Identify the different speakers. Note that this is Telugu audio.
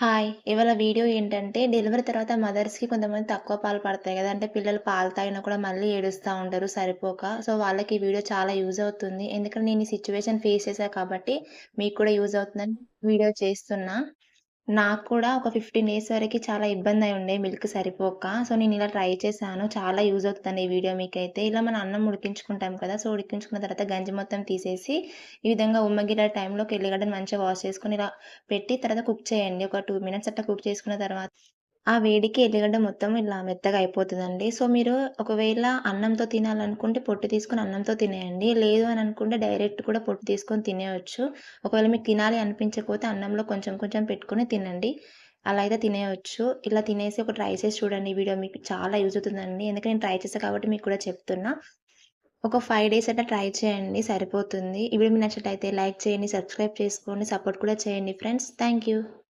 Speaker 1: హాయ్! ఇవాళ వీడియో ఏంటంటే, డెలివరీ తర్వాత మదర్స్‌కి కొంతమంది తక్కువ పాలు పడతాయి కదా అంటే పిల్లలు పాలు తాగినా కూడా మళ్ళీ ఏడుస్తూ ఉంటారు సరిపోక. సో, వాళ్ళకి ఈ వీడియో చాలా యూజ్ అవుతుంది. ఎందుకంటే నేను ఈ సిచ్యువేషన్ ఫేస్ చేశాను కాబట్టి, మీకు కూడా యూజ్ అవుతుందని వీడియో చేస్తున్నా. నాకు కూడా ఒక 15 డేస్ వరకు చాలా ఇబ్బంది అయి ఉండే మిల్క్ సరిపోక. సో, నేను ఇలా ట్రై చేశాను. చాలా యూజ్ అవుతుంది ఈ వీడియో మీకైతే. ఇలా మనం అన్నం ఉడికించుకుంటాం కదా! సో, ఉడికించుకున్న తర్వాత గంజి మొత్తం తీసేసి, ఈ విధంగా ఉమ్మగిల టైంలోకి ఎల్లిగడ్డను మంచిగా వాష్ చేసుకొని ఇలా పెట్టి తర్వాత కుక్ చేయండి. ఒక టూ మినిట్స్ అట్లా కుక్ చేసుకున్న తర్వాత, ఆ వేడికి ఎల్లిగడ్డ మొత్తం ఇలా మెత్తగా అయిపోతుందండి సో, మీరు ఒకవేళ అన్నంతో తినాలనుకుంటే పొట్టు తీసుకొని అన్నంతో తినేయండి. లేదు అని అనుకుంటే డైరెక్ట్ కూడా పొట్టు తీసుకొని తినేయవచ్చు ఒకవేళ మీకు తినాలి అనిపించకపోతే అన్నంలో కొంచెం కొంచెం పెట్టుకొని తినండి. అలా అయితే తినేయవచ్చు ఇలా తినేసి ఒక ట్రై చేసి చూడండి. ఈ వీడియో మీకు చాలా యూజ్ అవుతుందండి. ఎందుకంటే నేను ట్రై చేశా కాబట్టి మీకు కూడా చెప్తున్నా. ఒక ఫైవ్ డేస్ అట్లా ట్రై చేయండి సరిపోతుంది. ఈ వీడియో మీకు నచ్చినట్లయితే లైక్ చేయండి, సబ్స్క్రైబ్ చేసుకోండి, సపోర్ట్ కూడా చేయండి ఫ్రెండ్స్. Thank you.